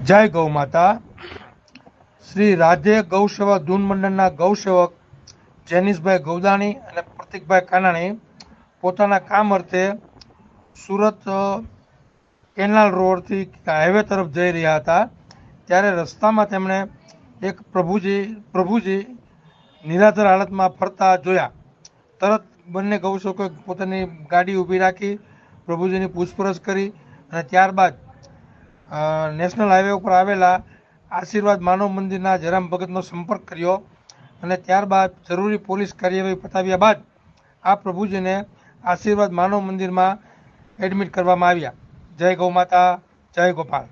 જય ગૌ માતા. શ્રી રાધે ગૌસેવક ધૂન મંડળના ગૌસેવક જેનિશભાઈ ગૌદાણી અને પ્રતિકભાઈ કાનાણી પોતાના કામ અર્થે સુરત કેનાલ રોડથી હાઈવે તરફ જઈ રહ્યા હતા. ત્યારે રસ્તામાં તેમણે એક પ્રભુજી પ્રભુજી નિરાધાર હાલતમાં ફરતા જોયા. તરત બંને ગૌસેવકોએ પોતાની ગાડી ઊભી રાખી, પ્રભુજીની પૂછપરછ કરી અને ત્યારબાદ નેશનલ હાઈવે ઉપર આવેલા આશીર્વાદ માનવ મંદિરના જયરામ ભગતનો સંપર્ક કર્યો અને ત્યારબાદ જરૂરી પોલીસ કાર્યવાહી પતાવ્યા બાદ આ પ્રભુજીને આશીર્વાદ માનવ મંદિરમાં એડમિટ કરવામાં આવ્યા. જય ગૌ માતા, જય ગોપાલ.